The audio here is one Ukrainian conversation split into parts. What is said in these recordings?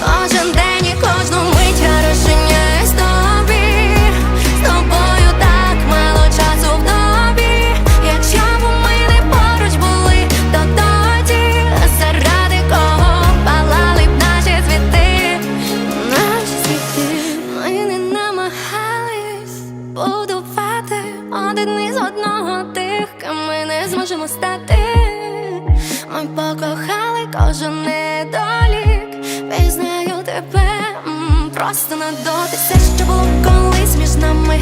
Кожен день і кожну мить я розчиняюсь тобі. З тобою так мало часу в добі. Якщо б ми не поруч були, то тоді заради кого наші цвіти, наші світи намагались будувати один із одного тих, ми не зможемо стати. Ми покохали кожен недолік Просто на доти Все, що було колись між нами,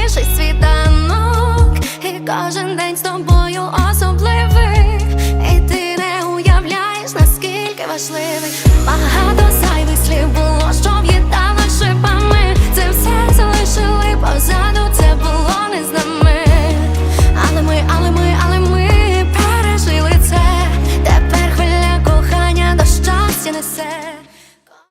найсвіжий світанок, і кожен день з тобою особливий, і ти не уявляєш, наскільки важливий. Багато зайвих слів було.